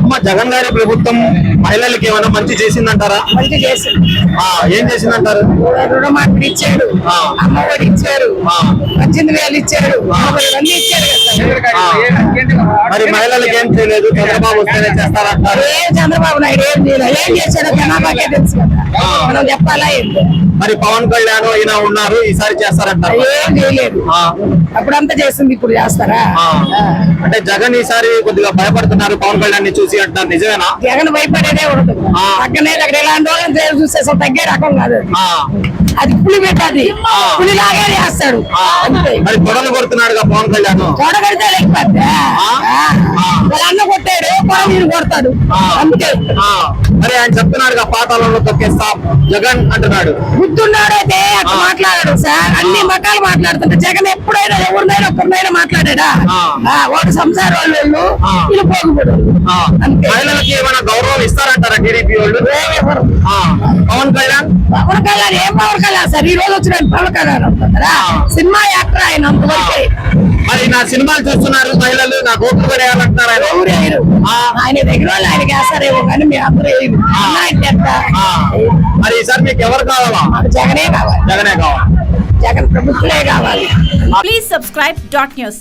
అమ్మా, జగన్ గారి ప్రభుత్వం మహిళలకి ఏమైనా మంచి చేసిందంటారా? మంచి చేసింది. ఆ, ఏం చేసిందంటారు? రుణమాఫీ ఇచ్చాడు. ఆ. అమ్మఒడి ఇచ్చారు ఆ. పద్దెనిమిది వేలు అన్ని కదా ఆ. మరి మహిళలకి ఏం చేయలేదు? చంద్రబాబు వస్తేనే చేస్తారంటారు. ఏ చంద్రబాబు నాయుడు ఏం చేయలేదు. ఏం చేశాడో జనాభాకే తెలుసు కదా. మనం చెప్పాలా మరి పవన్ కళ్యాణ్ ఈయన ఉన్నారు ఈసారి చేస్తారంటారు. ఏం చేయలేదు. అప్పుడంతా చేస్తుంది ఇప్పుడు చేస్తారా. అంటే జగన్ ఈసారి కొద్దిగా భయపడుతున్నారు పవన్ కళ్యాణ్ని చూసి అంటున్నారు. నిజమేనా? జగన్ భయపడేదే ఉండదు. పక్కనే అక్కడ ఎలాంటి వాళ్ళని చూస్తే అసలు తగ్గే రకం కాదు అది. పులి పెట్టది. పులిలాగే చేస్తాడు. మరి గొడవలు కొడుతున్నాడుగా పవన్ కళ్యాణ్. లేకపోతే. ఆ. వాళ్ళ అన్న నీరు కొడతాడు. అంతే ఆ, మరి ఆయన చెప్తున్నాడుగా పాతాళంలో తొక్కేస్తాం. జగన్ అంటున్నాడు. అట్లా ఆ. మాట్లాడాడు సార్. అన్ని మకాలు మాట్లాడుతుంటే జగన్ ఎప్పుడైనా ఎవరినైనా ఒక్కరినైనా. ఆ, వాడు సంసార వాళ్ళు వీళ్ళు. పోగుపడు మహిళలకి ఏమైనా గౌరవం ఇస్తారంటారా టీడీపీ వాళ్ళు? పవన్ కళ్యాణ్? పవన్ కళ్యాణ్ ఏం పవన్ కళ్యాణ్ సార్? ఈ రోజు వచ్చిన పవన్ కళ్యాణ్. సినిమా యాక్టర్ ఆయన అంతవరకే. మరి నా సినిమాలు చూస్తున్నారు మహిళలు నాకు ఓట్లు వేయాలంటున్నారు ఆయన. ఆయన దగ్గర వాళ్ళు ఆయనకి వేస్తారేమో కానీ మీ అందరూ మరి ఈసారి మీకు ఎవరు కావాలా? జగనే కావాలి. జగనే కావాలి. జగన్ ప్రభుత్వమే కావాలి. Please subscribe dot news.